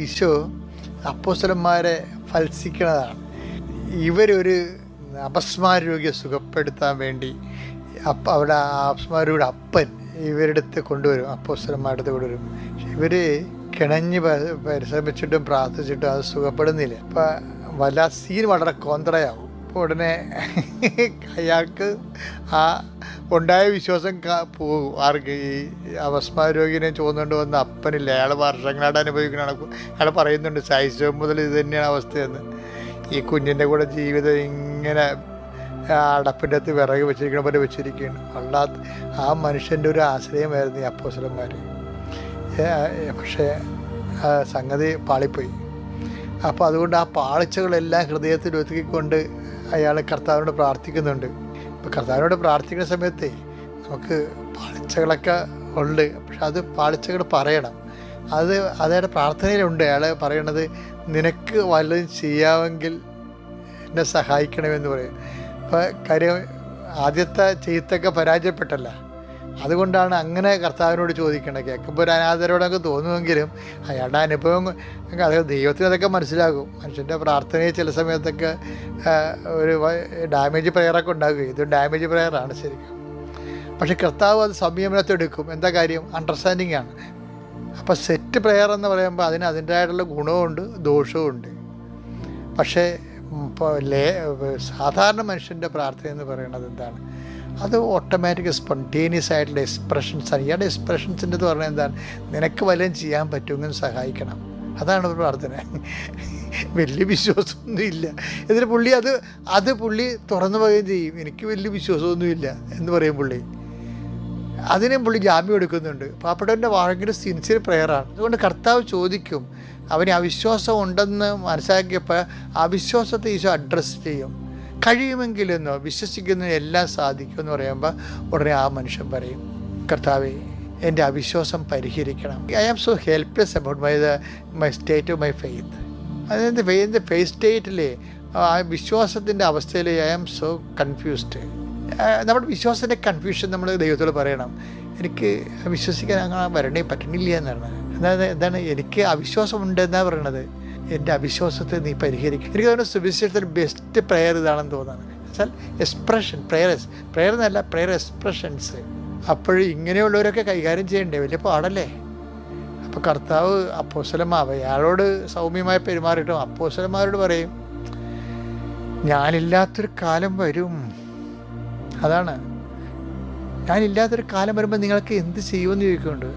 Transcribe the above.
ഈശോ അപ്പോസ്തലന്മാരെ ഫത്സിക്കുന്നതാണ്. ഇവരൊരു അപസ്മാരോഗ്യം രോഗിയെ സുഖപ്പെടുത്താൻ വേണ്ടി അപ്പ അവിടെ അപസ്മാരുടെ അപ്പൻ ഇവരുടെ അടുത്ത് കൊണ്ടുവരും അപ്പോസ്തലന്മാരുടെ അടുത്ത് കൊണ്ടുവരും. ഇവർ കിണഞ്ഞ് പരിശ്രമിച്ചിട്ടും പ്രാർത്ഥിച്ചിട്ടും അത് സുഖപ്പെടുന്നില്ല. അപ്പം വല്ല സീൻ വളരെ കോന്ത്രയാവും ഉടനെ അയാൾക്ക് ആ ഉണ്ടായ വിശ്വാസം പോകും ആർക്ക് ഈ അവസ്മാരോഗിനെ രോഗിനെ ചോദിച്ചുകൊണ്ട് വന്ന അപ്പനില്ല? അയാൾ വർഷങ്ങളായിട്ട് അനുഭവിക്കുന്നതാണ് അയാൾ പറയുന്നുണ്ട് ശൈശവം മുതൽ ഇത് തന്നെയാണ് അവസ്ഥയെന്ന്. ഈ കുഞ്ഞിന്റെ കൂടെ ജീവിതം ഇങ്ങനെ അടപ്പിന്റെ അകത്ത് വിറക് വെച്ചിരിക്കണ പോലെ വെച്ചിരിക്കുകയാണ്. അല്ലാത്ത ആ മനുഷ്യന്റെ ഒരു ആശ്രയമായിരുന്നു ഈ അപ്പോസലന്മാർ പക്ഷേ സംഗതി പാളിപ്പോയി. അപ്പോൾ അതുകൊണ്ട് ആ പാളിച്ചകളെല്ലാം ഹൃദയത്തിൽ ഒതുക്കിക്കൊണ്ട് അയാൾ കർത്താവിനോട് പ്രാർത്ഥിക്കുന്നുണ്ട്. ഇപ്പോൾ കർത്താവിനോട് പ്രാർത്ഥിക്കുന്ന സമയത്ത് നമുക്ക് പാളിച്ചകളൊക്കെ ഉണ്ട്. പക്ഷെ അത് പാളിച്ചകൾ പറയണം. അത് അതായത് പ്രാർത്ഥനയിലുണ്ട്. അയാൾ പറയണത് നിനക്ക് വല്ലതും ചെയ്യാമെങ്കിൽ എന്നെ സഹായിക്കണമെന്ന് പറയും. അപ്പോൾ കാര്യം ആദ്യത്തെ ചെയ്ത്തൊക്കെ പരാജയപ്പെട്ടല്ല. അതുകൊണ്ടാണ് അങ്ങനെ കർത്താവിനോട് ചോദിക്കേണ്ടത് കേൾക്കുമ്പോൾ ഒരു അനാഥരോടൊക്കെ തോന്നുമെങ്കിലും അയാളുടെ അനുഭവം അത് ദൈവത്തിന് അതൊക്കെ മനസ്സിലാകും. മനുഷ്യന്റെ പ്രാർത്ഥനയിൽ ചില സമയത്തൊക്കെ ഒരു ഡാമേജ് പ്രെയറൊക്കെ ഉണ്ടാകും. ഇത് ഡാമേജ് പ്രെയറാണ് ശരിക്കും. പക്ഷെ കർത്താവ് അത് സംയമനത്തെ എടുക്കും. എന്താ കാര്യം? അണ്ടർസ്റ്റാൻഡിങ് ആണ്. അപ്പോൾ സെറ്റ് പ്രെയർ എന്ന് പറയുമ്പോൾ അതിന് അതിന്റെതായിട്ടുള്ള ഗുണവുമുണ്ട് ദോഷവുമുണ്ട്. പക്ഷേ ഇപ്പോൾ ലേ സാധാരണ മനുഷ്യന്റെ പ്രാർത്ഥന എന്ന് പറയുന്നത് എന്താണ്? അത് ഓട്ടോമാറ്റിക് സ്പോണ്ടേനിയസ് ആയിട്ടുള്ള എക്സ്പ്രഷൻസാണ് ഇയാളുടെ എക്സ്പ്രഷൻസിന്റെ എന്ന് പറഞ്ഞാൽ എന്താണ്? നിനക്ക് വല്ലതും ചെയ്യാൻ പറ്റുമെങ്കിൽ സഹായിക്കണം. അതാണ് ഒരു പ്രാർത്ഥന. വലിയ വിശ്വാസമൊന്നും ഇല്ല. എന്നിട്ട് പുള്ളി അത് അത് പുള്ളി തുറന്നു പറയുകയും ചെയ്യും. എനിക്ക് വലിയ വിശ്വാസമൊന്നുമില്ല എന്ന് പറയും പുള്ളി. അതിനും പുള്ളി ജാമ്യം എടുക്കുന്നുണ്ട്. പാപ്പട്ടവന്റെ ഭയങ്കര സിൻസിയർ പ്രെയറാണ് അതുകൊണ്ട് കർത്താവ് ചോദിക്കും അവന് അവിശ്വാസം ഉണ്ടെന്ന് മനസ്സിലാക്കിയപ്പോൾ അവിശ്വാസത്തെ ഈശോ അഡ്രസ്സ് ചെയ്യും. കഴിയുമെങ്കിലെന്നോ വിശ്വസിക്കുന്ന എല്ലാം സാധിക്കും എന്ന് പറയുമ്പോൾ ഉടനെ ആ മനുഷ്യൻ പറയും കർത്താവേ എന്റെ അവിശ്വാസം പരിഹരിക്കണം. I am so helpless about my my state of my faith അതായത് എന്റെ ഫെയ്ത്ത് സ്റ്റേറ്റിൽ ആ വിശ്വാസത്തിന്റെ അവസ്ഥയിൽ ഐ ആം സോ കൺഫ്യൂസ്ഡ് നമ്മുടെ വിശ്വാസത്തിന്റെ കൺഫ്യൂഷൻ നമ്മൾ ദൈവത്തോട് പറയണം. എനിക്ക് വിശ്വസിക്കാൻ അങ്ങനെ വരണേ പറ്റണില്ല എന്നാണ്. അതായത് എന്താണ് എനിക്ക് അവിശ്വാസമുണ്ടെന്നാണ് പറയണത്. എന്റെ അവിശ്വാസത്തെ നീ പരിഹരിക്കും. എനിക്ക് തോന്നുന്നു സുവിശേഷത്തിൽ ബെസ്റ്റ് പ്രെയർ ഇതാണെന്ന് തോന്നുന്നത് വെച്ചാൽ എക്സ്പ്രഷൻ പ്രെയർ പ്രെയർ എന്നല്ല പ്രെയർ എക്സ്പ്രഷൻസ് അപ്പോൾ ഇങ്ങനെയുള്ളവരൊക്കെ കൈകാര്യം ചെയ്യണ്ടേ? വലിയ പാടല്ലേ? അപ്പോൾ കർത്താവ് അപ്പോസലമാവ അയാളോട് സൗമ്യമായി പെരുമാറിയിട്ടും അപ്പോസലന്മാരോട് പറയും ഞാനില്ലാത്തൊരു കാലം വരും. അതാണ്. ഞാനില്ലാത്തൊരു കാലം വരുമ്പോൾ നിങ്ങൾക്ക് എന്ത് ചെയ്യുമെന്ന് ചോദിക്കുന്നുണ്ട്?